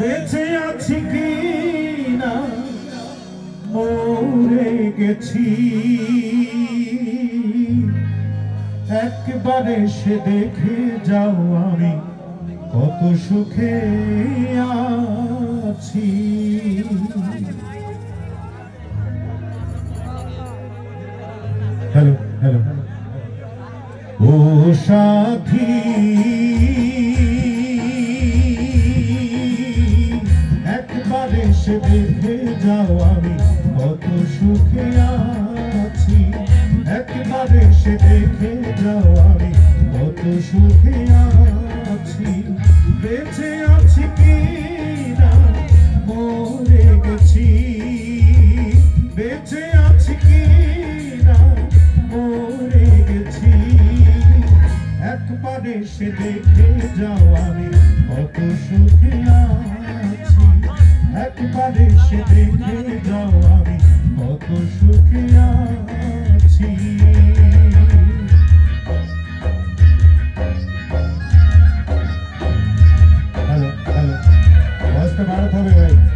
বেঁচে আছি কি না? মরে গেছি। একবারে সে দেখে যাও আমি কত সুখে আছি। Hello hello. ও সাথী। একবার এসে যাও আমি, কত সুখে আছি। একবার এসে দেখে যাও আমি, কত সুখে আছি। বেঁচে আছি কি না গেছি। বেঁচে আছি কি না গেছি। একবার এসে দেখে যাও আমি, কত সুখে একবার সে দেখে যাও আমি। কত সুখে আছি। হ্যালো হ্যালো বয়সটা ভারত হবে ভাই।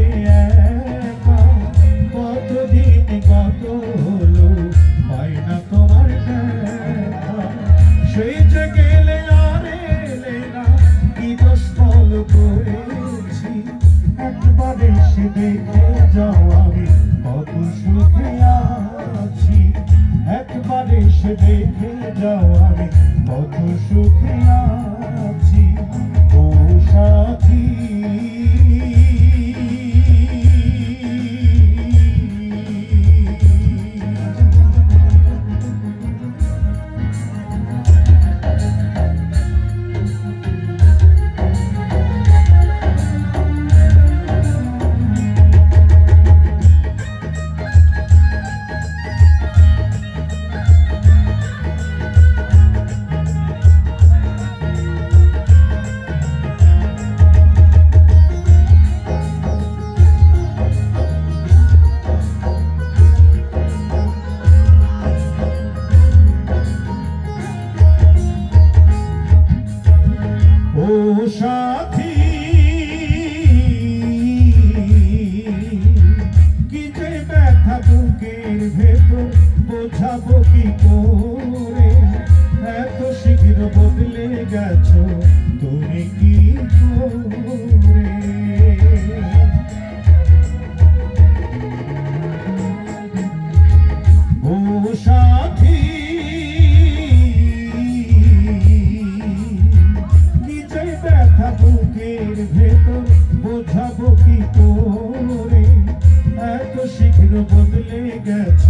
দেখে যাও আমি কত সুখে আছি ও সাথী। কি করে এত শীঘ্র বদলে গেছো তুমি কি